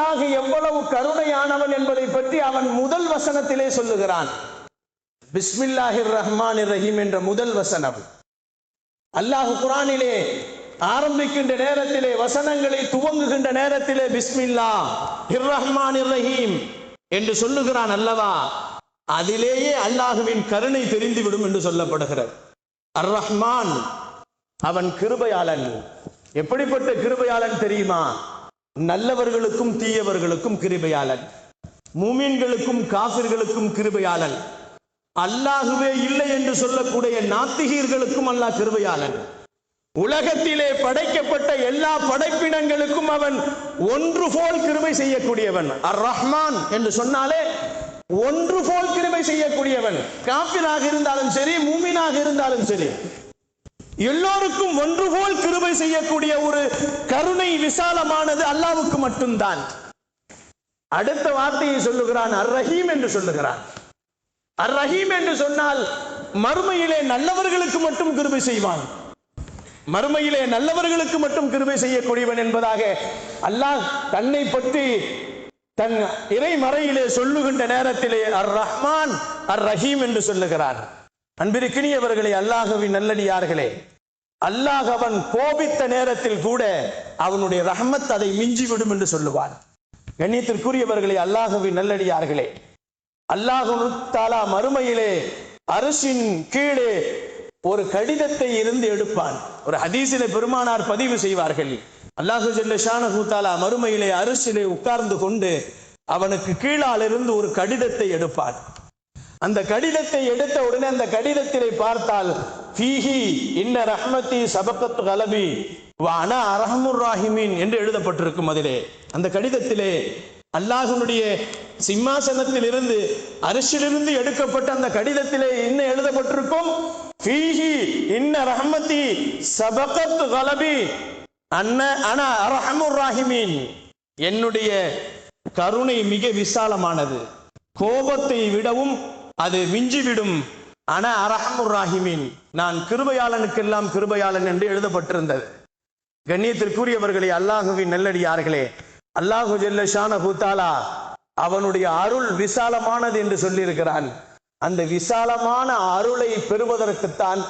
அல்லாஹ் எவ்வளவு கருணையானவன் என்பதை பற்றி அவன் முதல் வசனத்திலே சொல்லுகிறான். பிஸ்மில்லாஹிர் ரஹ்மான் ரஹீம் என்ற முதல் வசனம் அல்லாஹு குரானிலே ஆரம்பிக்கின்ற நேரத்திலே வசனங்களை துவங்குகின்ற நேரத்திலே பிஸ்மில்லா இர் ரஹ்மான் ரஹீம் என்று சொல்லுகிறான் அல்லவா? அதிலேயே அல்லாஹுவின் கருணை தெரிந்துவிடும் என்று சொல்லப்படுகிறது. அர் ரஹ்மான் அவன் கிருபையாளன். எப்படிப்பட்ட கிருபையாளன் தெரியுமா? நல்லவர்களுக்கும் தீயவர்களுக்கும் கிருபையாளன். மூமீன்களுக்கும் காபிர்களுக்கும் கிருபையாளன். அல்லாஹுவே இல்லை என்று சொல்லக்கூடிய நாத்திகீர்களுக்கும் அல்லாஹ் கிருபையாளன். உலகத்திலே படைக்கப்பட்ட எல்லா படைப்பினங்களுக்கும் அவன் ஒன்று போல் கிருபை செய்யக்கூடியவன். அர் ரஹ்மான் என்று சொன்னாலே ஒன்று போல் கிருபை செய்யக்கூடியவன். காப்பினாக இருந்தாலும் சரி மூமினாக இருந்தாலும் சரி. எல்லோருக்கும் ஒன்று போல் கிருபை செய்யக்கூடிய ஒரு கருணை விசாலமானது அல்லாவுக்கு மட்டும்தான். அடுத்த வார்த்தையை சொல்லுகிறான் அர் ரஹீம் என்று சொல்லுகிறான். அர் ரஹீம் என்று சொன்னால் மறுமையிலே நல்லவர்களுக்கு மட்டும் கிருபை செய்வான். மறுமையிலே நல்லவர்களுக்கு மட்டும் கிருபை செய்யக்கூடியவன் என்பதாக அல்லாஹ் தன்னை பற்றி தன் இறைமறையிலே சொல்லுகின்ற நேரத்திலே அர் ரஹ்மான் அர் ரஹீம் என்று சொல்லுகிறான் அன்பிற்கினியவர்களே அல்லாஹுவின் நல்லடியார்களே. அல்லாஹ் அவன் கோபித்த நேரத்தில் கூட அவனுடைய ரஹமத் அதை மிஞ்சிவிடும் என்று சொல்லுவான். கண்ணியத்திற்குரியவர்களே அல்லாஹுவின் நல்லடியார்களே. அல்லாஹு தாலா மறுமையிலே அரசின் கீழே ஒரு கடிதத்தை இருந்து எடுப்பான். ஒரு ஹதீசில பெருமானார் பதிவு செய்வார்கள். அல்லாஹு ஜல்ல தாலா மறுமையிலே அரசிலே உட்கார்ந்து கொண்டு அவனுக்கு கீழால் இருந்து ஒரு கடிதத்தை எடுப்பான். அந்த கடிதத்தை எடுத்த உடனே அந்த கடிதத்திலே பார்த்தால் ஃபீஹி இன்ன ரஹ்மத்தி சபகத் கலபி வான அரஹமுர் ராஹிமீன் என்று எழுதப்பட்டிருக்கும் அதிலே. அந்த கடிதத்திலே அல்லாஹனுடைய சிம்மாசனத்தில் இருந்து அரிசிலிருந்து எடுக்கப்பட்ட அந்த கடிதத்திலே என்ன எழுதப்பட்டிருக்கும்? ஃபீஹி இன்ன ரஹமதி சபகத் கலபி அன்ன அன அரஹமுர் ராஹிமீன். என்னுடைய கருணை மிக விசாலமானது. கோபத்தை விடவும் அது மிஞ்சிவிடும். அன அரஹமுர் ராஹிமின் நான் கிருபையாளனுக்கெல்லாம் கிருபையாளன் என்று எழுதப்பட்டிருந்தது. கண்ணியத்திற்குரியவர்களே அல்லாஹுவின் நெல்லடியார்களே அல்லாஹு ஜல்ல ஹூத்தாலா அவனுடைய அருள் விசாலமானது என்று சொல்லியிருக்கிறான். அந்த விசாலமான அருளை பெறுவதற்குத்தான்